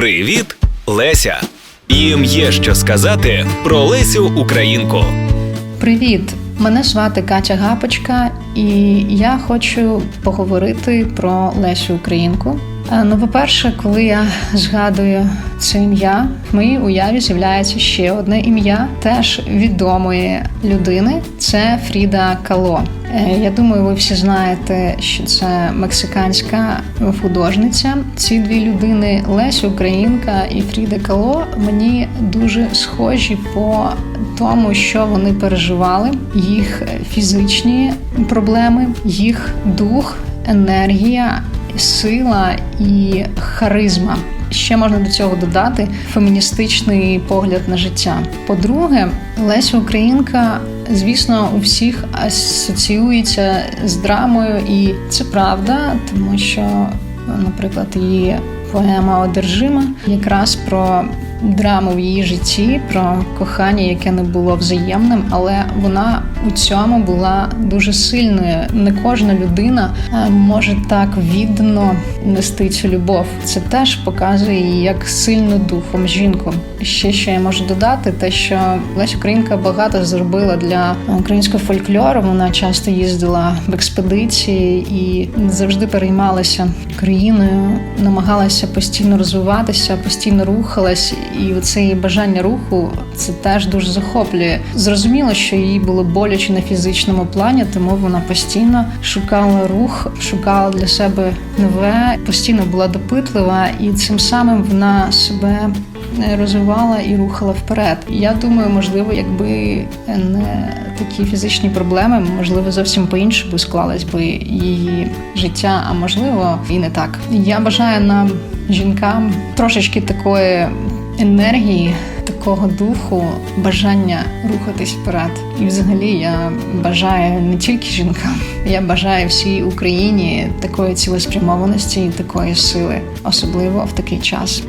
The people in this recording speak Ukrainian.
Привіт, Леся! Їм є що сказати про Лесю Українку. Привіт! Мене звати Катя Гапочка, і я хочу поговорити про Лесю Українку. Е, Ну, по-перше, коли я згадую це ім'я, в моїй уяві з'являється ще одне ім'я, теж відомої людини. Це Фріда Кало. Е, Я думаю, ви всі знаєте, що це мексиканська художниця. Ці дві людини Леся Українка і Фріда Кало мені дуже схожі по тому, що вони переживали, їх фізичні проблеми, їх дух, енергія, сила і харизма. Ще можна до цього додати феміністичний погляд на життя. По-друге, Леся Українка, звісно, у всіх асоціюється з драмою, і це правда, тому що, наприклад, її поема Одержима якраз про драму в її житті, про кохання, яке не було взаємним, але вона у цьому була дуже сильною. Не кожна людина е, може так віддано нести цю любов. Це теж показує як сильну духом жінку. Ще що я можу додати, те, що Леся Українка багато зробила для українського фольклору. Вона часто їздила в експедиції і завжди переймалася країною, намагалася постійно розвиватися, постійно рухалась, і це її бажання руху це теж дуже захоплює. Зрозуміло, що їй було боляче на фізичному плані, тому вона постійно шукала рух, шукала для себе нове, постійно була допитлива, і цим самим вона себе розвивала і рухала вперед. Я думаю, можливо, якби не такі фізичні проблеми, можливо, зовсім по-іншому склалось би її життя, а можливо, і не так. Я бажаю нам жінкам трошечки такої енергії. Такого духу, бажання рухатись вперед, і взагалі я бажаю не тільки жінкам, я бажаю всій Україні такої цілеспрямованості і такої сили, особливо в такий час.